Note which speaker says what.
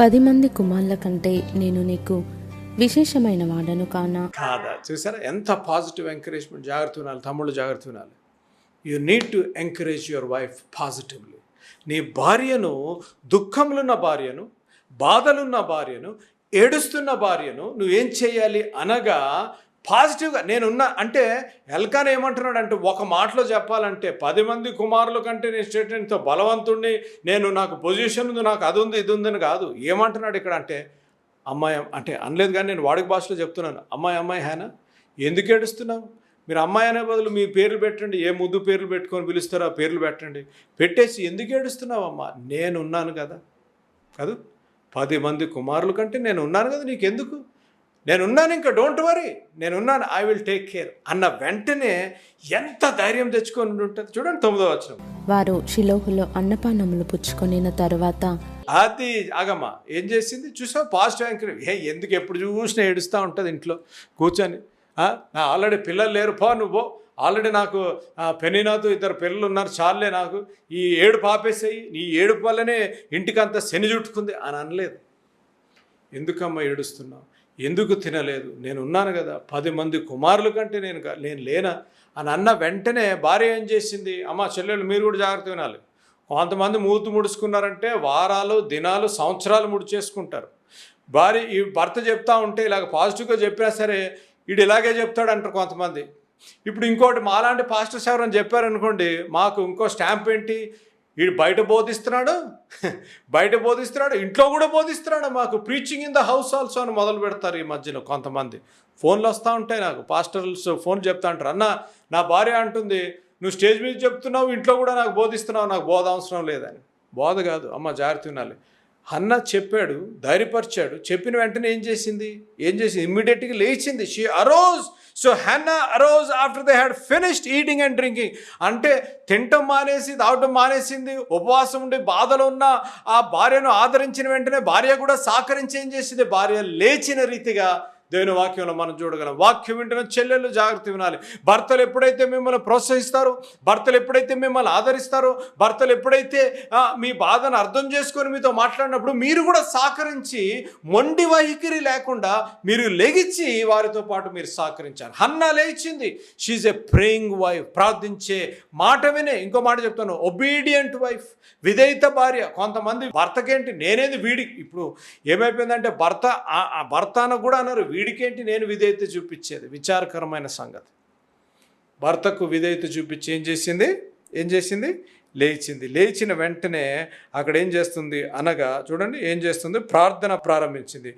Speaker 1: పది మంది కుమారుల కంటే నేను నీకు విశేషమైన వాడను కానా?
Speaker 2: కాదా? చూసారా? ఎంత పాజిటివ్ ఎంకరేజ్మెంట్ జాగ్రత్త ఉండాలి తమ్ముళ్ళు జాగ్రత్త ఉండాలి. You need to encourage your wife positively నీ భార్యను దుఃఖములున్న భార్యను బాధలున్న భార్యను ఏడుస్తున్న భార్యను నువ్వేం చేయాలి అనగా పాజిటివ్గా నేనున్నా అంటే ఎల్కాన్ ఏమంటున్నాడు అంటే ఒక మాటలో చెప్పాలంటే పది మంది కుమారుల కంటే నేను స్టేట్మెంట్తో బలవంతుణ్ణి నేను నాకు పొజిషన్ ఉంది నాకు అది ఉంది ఇది ఉందని కాదు. ఏమంటున్నాడు ఇక్కడ అంటే అమ్మాయి అంటే అనలేదు కానీ నేను వాడుక భాషలో చెప్తున్నాను. అమ్మాయి అమ్మాయి హేనా? ఎందుకు ఏడుస్తున్నావు? మీరు అమ్మాయి అనే బదులు మీ పేర్లు పెట్టండి ఏ ముద్దు పేర్లు పెట్టుకొని పిలుస్తారో ఆ పేర్లు పెట్టండి. పెట్టేసి ఎందుకు ఏడుస్తున్నావు అమ్మా? నేను ఉన్నాను కదా. కాదు పది మంది కుమారుల కంటే నేను ఉన్నాను కదా నీకెందుకు? నేనున్నాను ఇంకా డోంట్ వరీ నేనున్నాను ఐ విల్ టేక్ కేర్ అన్న వెంటనే ఎంత ధైర్యం తెచ్చుకొని ఉంటుంది చూడండి తొమ్మిదో వచ్చిన
Speaker 1: వారు షిలోహులో అన్నపానములు పుచ్చుకొనిన తరువాత
Speaker 2: అది ఆగమ్మ ఏం చేసింది? చూసావు పాజిటివ్ యాంకర్ ఏ ఎందుకు ఎప్పుడు చూసినా ఏడుస్తూ ఉంటుంది ఇంట్లో. కూర్చొని నా ఆల్రెడీ పిల్లలు లేరు పో నువ్వు. ఆల్రెడీ నాకు పెనినాతో ఇద్దరు పిల్లలు ఉన్నారు చాలే నాకు. ఈ ఏడు పాపేసాయి నీ ఏడుపు వల్లనే ఇంటికంతా శని చుట్టుకుంది అని అనలేదు. ఎందుకమ్మా ఏడుస్తున్నావు? ఎందుకు తినలేదు? నేను ఉన్నాను కదా. పది మంది కుమారుల కంటే నేను నేను లేనా? అని అన్న వెంటనే భార్య ఏం చేసింది? అమ్మ చెల్లెలు మీరు కూడా జాగ్రత్త వినాలి. కొంతమంది మూతు ముడుచుకున్నారంటే వారాలు దినాలు సంవత్సరాలు ముడిచేసుకుంటారు. భార్య ఈ భర్త చెప్తా ఉంటే ఇలాగ పాజిటివ్గా చెప్పినా సరే వీడు ఇలాగే చెప్తాడు అంటారు కొంతమంది. ఇప్పుడు ఇంకోటి మాలాంటి పాస్టర్స్ ఎవరైనా చెప్పారనుకోండి మాకు ఇంకో స్టాంప్ ఏంటి? వీడు బయట బోధిస్తున్నాడు బయట బోధిస్తున్నాడు ఇంట్లో కూడా బోధిస్తున్నాడు మాకు. Preaching in the house also అని మొదలు పెడతారు ఈ మధ్యలో కొంతమంది. ఫోన్లు వస్తూ ఉంటాయి నాకు. పాస్టర్స్ ఫోన్ చెప్తా అంటారు అన్న నా భార్య అంటుంది నువ్వు స్టేజ్ మీద చెప్తున్నావు ఇంట్లో కూడా నాకు బోధిస్తున్నావు నాకు బోధ అవసరం లేదని. బోధ కాదు. అమ్మ జాగ్రత్త వినాలి అన్న చెప్పాడు ధైర్యపరిచాడు. చెప్పిన వెంటనే ఏం చేసింది? ఏం చేసింది? ఇమ్మీడియట్గా లేచింది. She arose so Hannah arose after they had finished eating and drinking అంటే తింటం మానేసి తాగటం మానేసింది. ఉపవాసం ఉండి బాధలో ఉన్న ఆ భార్యను ఆదరించిన వెంటనే భార్య కూడా సహకరించి ఏం చేసింది? భార్య లేచిన రీతిగా దేవుని వాక్యంలో మనం చూడగలం. వాక్యం వింటున్న చెల్లెళ్ళు జాగ్రత్త వినాలి. భర్తలు ఎప్పుడైతే మిమ్మల్ని ప్రోత్సహిస్తారో భర్తలు ఎప్పుడైతే మిమ్మల్ని ఆదరిస్తారో భర్తలు ఎప్పుడైతే మీ బాధను అర్థం చేసుకొని మీతో మాట్లాడినప్పుడు మీరు కూడా సహకరించి మొండి వైఖరి లేకుండా మీరు లెగిచి వారితో పాటు మీరు సహకరించాలి హన్న లేచింది. షీజ్ ఎ ప్రేయింగ్ వైఫ్ ప్రార్థించే మాట వినే ఇంకో మాట చెప్తాను. ఒబీడియంట్ వైఫ్ విధేయత భార్య. కొంతమంది భర్తకేంటి? నేనేది వీడి. ఇప్పుడు ఏమైపోయిందంటే భర్త ఆ- భర్త అని కూడా అన్నారు. వీడికేంటి నేను విధేయత చూపించేది? విచారకరమైన సంగతి. భర్తకు విధేయత చూపించి ఏం చేసింది? ఏం చేసింది? లేచింది. లేచిన వెంటనే అక్కడ ఏం చేస్తుంది? అనగా చూడండి ఏం చేస్తుంది? ప్రార్థన ప్రారంభించింది.